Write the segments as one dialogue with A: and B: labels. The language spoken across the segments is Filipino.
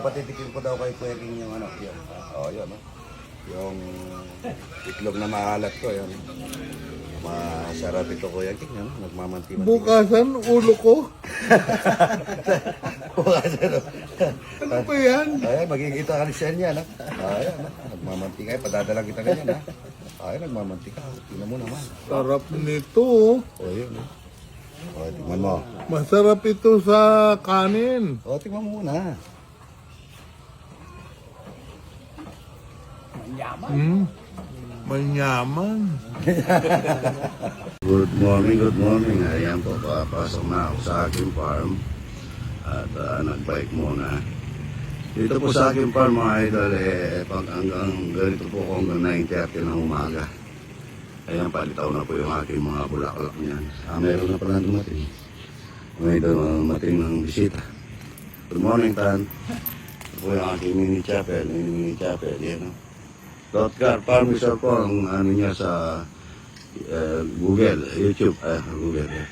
A: Patitikin ko daw kay Kuya King yung ano, yun. Oh, yun, no? Yung itlog na maalat ko, yun. Masarap ito, Kuya King, ano? Nagmamanti-manti.
B: Bukasan, ulo ko.
A: Bukas, ano?
B: Ano ba yan?
A: Ayan, magkikita ka ni Sen yan, ha? Ayan, ha? Nagmamanti ka, padadala kita ganyan, ha? Ayan, nagmamanti ka. Tingnan mo naman.
B: Sarap nito.
A: O, yun, ha? O, tingnan mo.
B: Masarap ito sa kanin.
A: O, tingnan mo muna.
B: Hmm. Manyaman.
A: Good morning, good morning. Ayan po, papasok na ako sa aking farm. At ah, nag-bike muna. Dito po sa aking farm, mga idol, eh, pag hanggang ganito po ako hanggang 9.30 ng umaga. Ayan, palitaw na po yung aking mga bulaklak niyan. Ah, meron na pala dumating. May dumating ng bisita. Good morning, Tan. Ito po yung aking mini chapel, mini, mini chapel, yan. No? Dotcar Farm Resort po ang ano niya sa eh, Google, YouTube, eh, Google. Eh.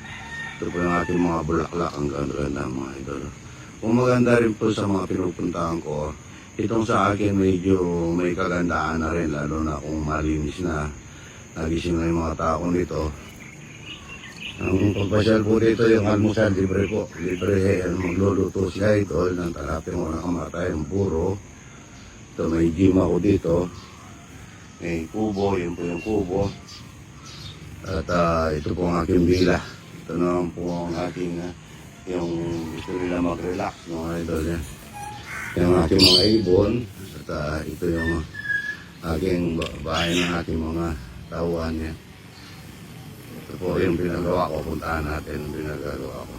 A: Ito po yung ating mga bulaklak, ang ganda-ganda mga idol. Kung maganda rin po sa mga pinupuntahan ko, itong sa akin medyo may kagandaan na rin, lalo na kung malinis na nagising na yung mga tao nito. Ang pagpasyal po dito, yung almusal, libre po. Libre, eh, magluluto siya ito ng talapin mo na kamatay, ang puro. Ito, may gym ako dito. May kubo, yun po yung kubo. At ah, ito po ang aking bila. Ito naman po ang aking, ah, yung gusto nila mag-relax, mga idol yan. Yung aking mga ibon. At ah, ito yung aking ba- bahay ng aking mga tauhan yan. Ito po yung pinagawa ko. Puntahan natin yung pinagawa ko.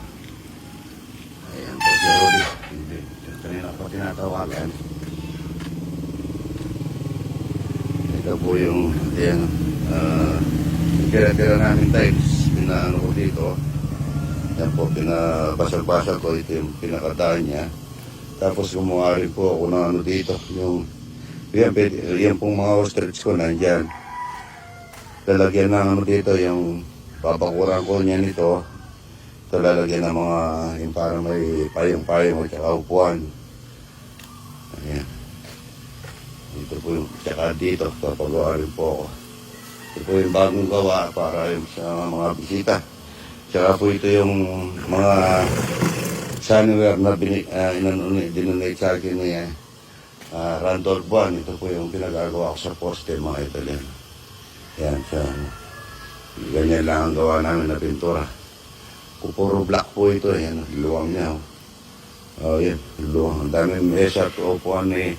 A: Ayan po si Rudy. Kanina ko tinatawagan. Ito po yung, ayan, ah, tira-tira namin tiles, pinaano ko dito. Yan po, pinabasag-basag ko, ito yung pinakadaan niya. Tapos gumawa rin po ako ng ano dito, yung, yan, yan pong mga ostrich ko nandyan. Lalagyan ng ano dito, yung papakuran ko niya nito. Ito lalagyan ng mga, yung parang may payong-payong at saka upuan. Ayan. Dito po yung, tsaka dito, papagawa po ako. Ito po yung bagong gawa para sa mga bisita. Tsaka po ito yung mga sunware na bini, uh, dinunay sa akin ni uh, Randolph Buwan. Ito po yung pinagagawa ko sa poste mga Italian. Yan, sa ganyan lang ang gawa namin na pintura. Puro black po ito, yan, luwang niya. Oh, oh yan, luwang. Ang dami mesa at upuan ni ni,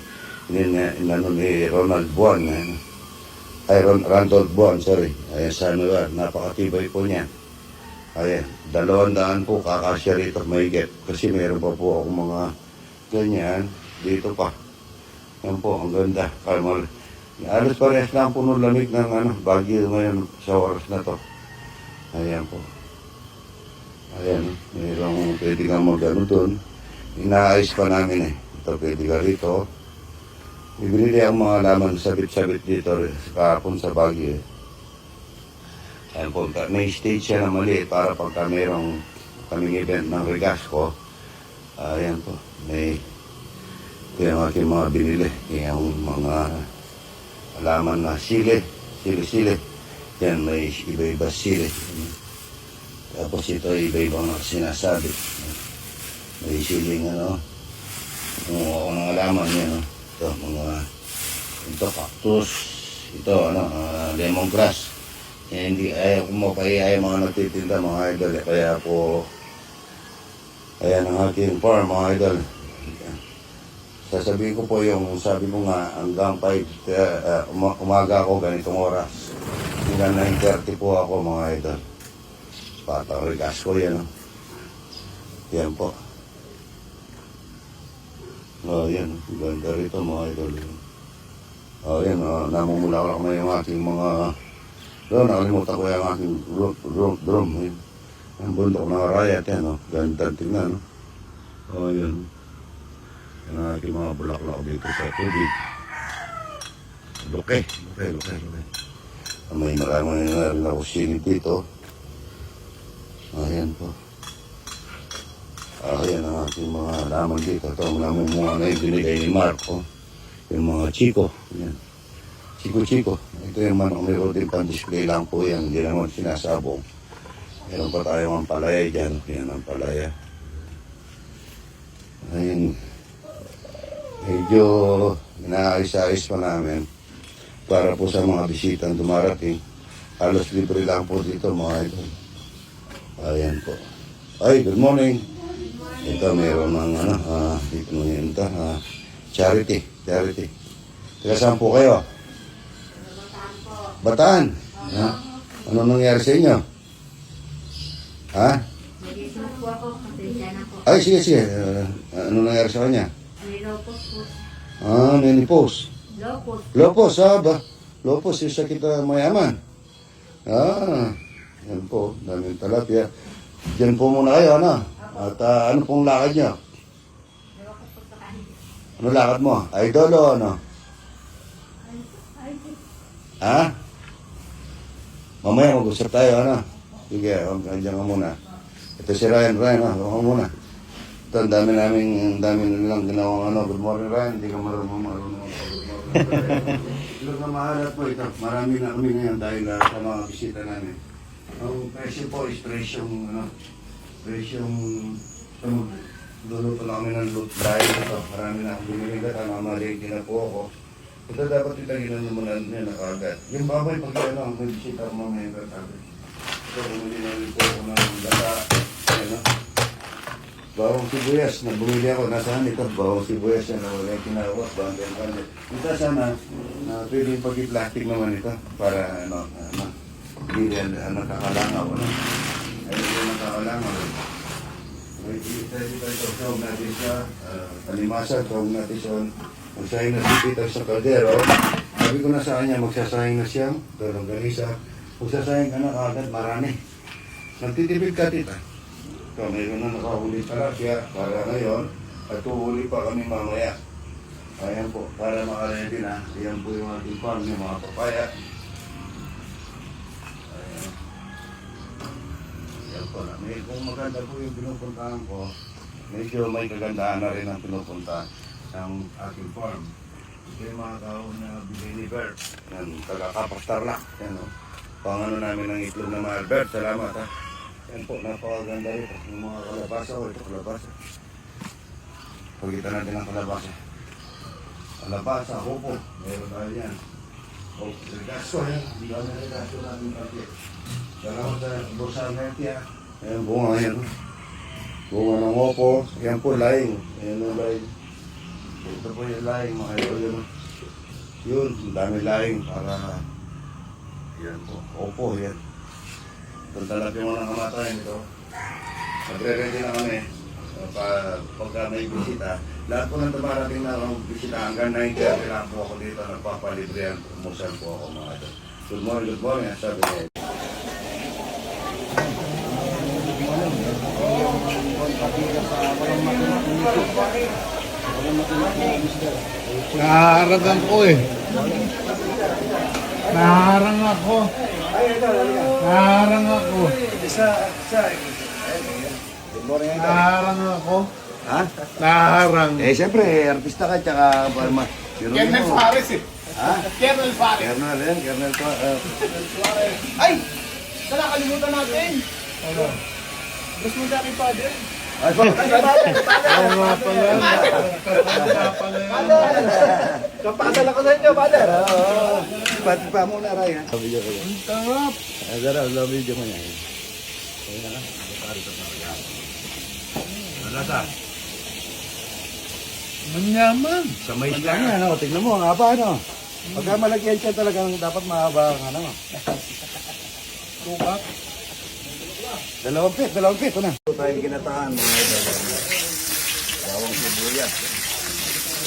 A: ni, ano, ni Ronald Buwan. Ayan. Ay, Ron, Randolph Buwan, sorry. Ayan, sa ano yan, napakatibay po niya. Ayan, dalawang daan po kakasya rito mahigit. Kasi meron pa po ako mga ganyan. Dito pa. Yan po, ang ganda. Kalmal. Alas parehas lang po nung lamig ng ano, bagyo ngayon sa oras na to. Ayan po. Ayan, mayroong pwede kang mag-ano doon. Inaayos pa namin eh. Ito pwede ka rito. Bibili ang mga laman sabit-sabit dito eh, kahapon sa Baguio. eh. Ayan po, may stage siya na maliit para pagka mayroong kaming event ng Regasco. Ayan po, may ito yung aking mga binili. Yung mga alaman na sili, sili-sili. Yan, may iba-iba sili. Tapos ito, iba-ibang sinasabi. May siling ano, kumuha ko ng alaman yan. No? Ito, mga, ito cactus, ito ano, ah, lemongrass. Eh, hindi, ayaw ko kaya ayaw mga nagtitinda mga idol. eh. Kaya po, ayan ang aking farm mga idol. Sasabihin ko po yung, sabi ko nga, hanggang 5, uh, uma- umaga ako, ganitong oras. Hanggang 9.30 po ako mga idol. Patang regas ko yan. Oh. Yan po. Oh, yan. Ganda rito mga idol. Oh, yan. Oh, namumulaklak na yung aking mga... Doon, nakalimutan ko yung aking drum. drum, yan. Ang bundok ng riot yan. Oh. Ganda tingnan. Oh, oh yan. Yan ang aking mga bulaklak dito sa tubig. Luke. Luke, luke, luke. May marami na ako silid dito. Ayan po. Ah, aking mga laman dito. Ito ang namumuha na yung binigay ni Marco. Yung mga chiko. Yan. Chiko-chiko. Ito yung manok meron din pang-display lang po yan. Hindi naman sinasabong. Meron pa tayong ang palaya dyan. Yan ang palaya. Ayun. Medyo inaayos-ayos pa namin para po sa mga bisitang dumarating. Halos libre lang po dito mga ito. Ayan po. Ay, good morning. Ito mayroon ng ano, ah, dito mo yun ito, ah, charity, charity. Taga saan po kayo? Bataan. Ha? Ano nangyari sa inyo? Ha?
C: Nag-isunod po ako, pasensya na po.
A: Ay, sige, sige. Ah, ano nangyari sa kanya?
C: May lopos po.
A: Ah, menopause.
C: Lopos.
A: Lopos, ha ba? Lopos, yung sakit na mayaman. Ah, yan po, daming talapia. Diyan po muna kayo, ano? At ah, ano pong lakad niyo? Ano lakad mo? Idol o ano? Ha? Mamaya mag-usap tayo, ano? Sige, andyan ka muna. Ito si Ryan, Ryan, ah, huwag ka muna. Ito, ang dami namin, ang dami nilang ginawang ano. Good morning, Ryan. Hindi ka marunong marunong. Good morning, Ryan. Ilog na mahalat po ito. Marami na kami ngayon dahil ah, sa mga bisita namin. Ang presyo po is presyong, ano, presyong, ano, luluto na kami ng loot dahil ito. Marami na akong bumili ka, tama maligin na po ako. Ito dapat itagilan mo muna niya na kagad. Yung baboy, pag ano, ang mo mamaya ka sabi. Ito, bumili na rin po ako ng lata. Ano? Bawang sibuyas na bumili ako. Nasaan ito? Bawang sibuyas na wala yung tinawag. Bawang bandel. Ito sana na pwede pag-plastic naman ito para ano, ano, hindi yan uh, nakakalangaw. Ano? Ay, yan nakakalangaw. May dito ito. Tawag natin sa uh, kalimasa. Tawag natin sa magsahing na si Peter sa kaldero. Sabi ko na sa kanya, magsasahing na siya. Ng ganisa. Magsasahing ka na agad, marami. Nagtitipid ka tita. So, mayroon na nakahuli pala siya para ngayon at tuhuli pa kami mamaya. Ayan po, para makaredy na. Ayan po yung ating farm, yung mga papaya. Kung maganda po yung pinupuntahan ko, medyo may kagandahan na rin ang pinupunta ng ating farm. Ito yung mga kahon na bigay ni. Yan, taga-Kapak Tarlac. Yan o. Pang ano namin ng itlog na mahal. Bert, salamat ha. Yan po, napakaganda rito. Yung mga kalabasa o ito kalabasa. Pagkita natin ang kalabasa. Kalabasa, hopo. Meron tayo yan. O, regasto yan. Hindi kami regasto natin pati. Salamat sa Healthy ha. Ayan, bunga yan. Bunga ng hopo. Yan po, laing. Ayan ang laing. Ito po yung laing, mga idol. Yun, yun ang dami laing para yan po. Opo, yan. Kung talaga mo ng kamatayan ito, magre-ready na kami. Pa, pagka may bisita, lahat po ng dumarating na akong bisita hanggang 9.30 lang po ako dito, nagpapalibre yan, umusal po ako mga ito. Good morning, good morning, sabi niya.
B: Naharagan ko eh. Naharang ako. Naharang ako. Naharang ako.
A: Ha?
B: Naharang.
A: Eh, siyempre, artista ka, tsaka parma.
D: Kernel Suarez eh.
A: Ha?
D: Kernel Suarez.
A: Kernel yan, Kernel ko. Uh,
D: Ay! Sana kalimutan natin. Ano? Gusto mo sa aking father? Kapasal ako sa inyo, father.
A: pati pa muna, Ray.
B: Ang tarap.
A: Ay, Zara, love video mo yan. Malasa.
B: Manyaman.
A: Sa mais lang yan, ano? Tignan mo, ang haba, ano? Pagka malagyan siya talagang dapat mahaba ang ano.
B: Tukat.
A: Dalawang pit, dalawang pit, ano? Ito tayong kinatahan, mga idol. Bawang sibuyas.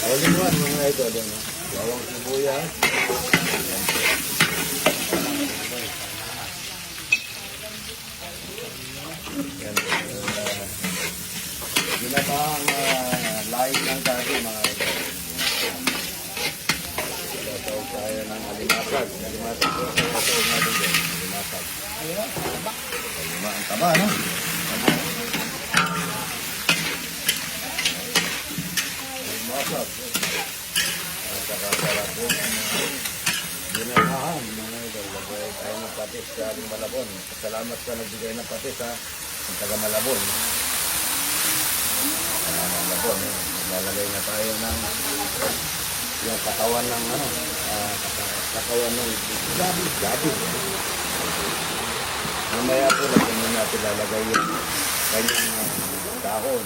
A: All in one, mga idol. Ano? Bawang sibuyas. Yan. Uh, ginatahang uh, laing ng dati, mga idol. Tinatawag tayo ng alimasag. Alimasag po, tinatawag natin dyan. Basag. Ayun, taba. Ayun, ang taba, no? Basag. At saka sarap po mga idol. Lagay tayo patis sa ating malabon. Salamat sa nagbigay ng patis, ha? Ang taga malabon. Ang malabon, eh. Lalagay na tayo ng yung katawan ng ano, uh, katawan ng gabi, gabi. Mamaya po, lagyan na natin lalagay yung kanyang ah, dahon.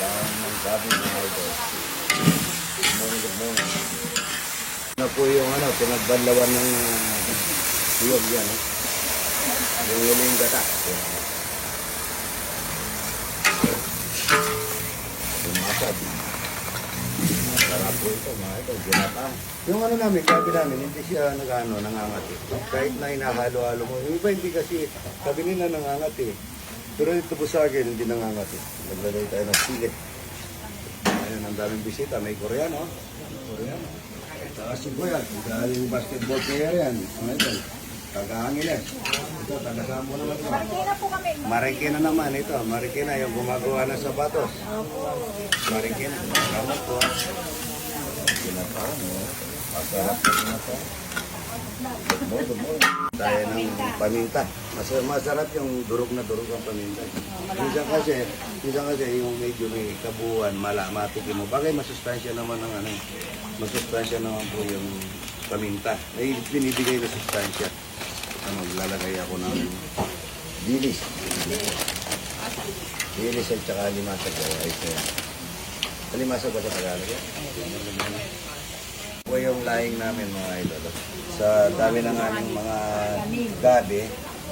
A: Dahon ng gabi mga idol. Good morning, good morning. Ano po yung ano, pinagbanlawan ng uh, siyog yan, eh. Yung huling gata. Lumasad. Masarap po ito, mga ito, ginata. Yung ano namin, gabi namin, hindi siya nag-ano, nangangati. Kahit na inahalo-halo mo. Yung iba hindi kasi, sabi nila nangangati. Pero ito po sa akin, hindi nangangati. Naglagay tayo ng sili. Ayun, ang daming bisita. May Koreano. Koreano. Saka si Kuya, galing basketball player yan. Ano ito? Taga-Angeles. Ito, taga-Sambo naman ito.
E: Marikina po kami.
A: Marikina naman ito. Marikina yung gumagawa ng sapatos. Marikina. Salamat po. Ginataon mo. Masarap na mo. Tayo ng paminta. Masarap, masarap yung durog na durog ang paminta. Minsan kasi, minsan kasi yung medyo may kabuuan, mala, matikim mo. Bagay masustansya naman ng ano, masustansya naman po yung paminta. Ay, binibigay na sustansya. Ano, maglalagay ako ng dilis. Dilis at saka limasag. Ay, ito yan. Limasag ba sa Tagalog? Po yung laing namin mga idol. Sa dami ng aming mga gabi,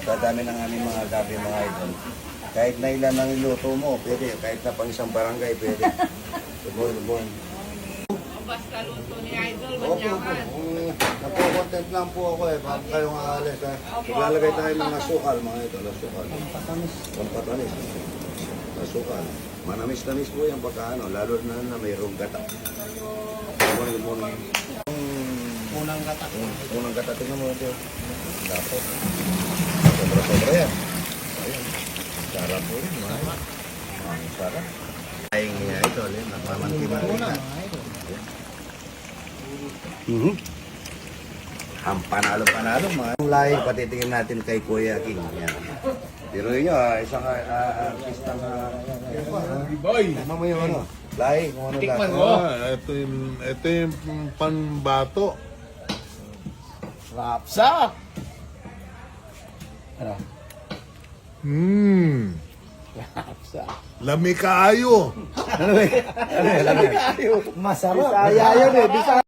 A: sa dami ng aming mga gabi mga idol. Kahit na ilan ang iluto mo, pwede. Kahit na pang isang barangay, pwede. Lubon, lubon.
E: Basta luto ni Idol,
A: Opo, opo. Napo-content lang po ako eh. Bago kayong aalis ha. Maglalagay tayo ng asukal mga ito. Asukal. Pampatanis. Pampatanis. Asukal. Manamis-namis po yung pagkaano. Lalo na na mayroong gata. Good morning, good morning. Unang gata. Unang gata. Tingnan mo ito. Dapat. Sobra-sobra yan. Ayun. Sarap po rin. mga. Ang sarap. Ay, ito. Nakamanti-mantika. Mhm. Ang panalo-panalo mga lahi, patitingin natin kay Kuya King. Yan. Pero yun ah, isang uh, artista na...
B: Boy!
A: Yung ano, lahi, kung ano
B: Tikman mo. Ah, ito yung, ito yung panbato.
D: Rapsa!
B: Hmm.
D: Rapsa.
B: Lami kaayo.
A: Ano? Ano?
D: Masarap. Bisaya yun eh. Bisaya.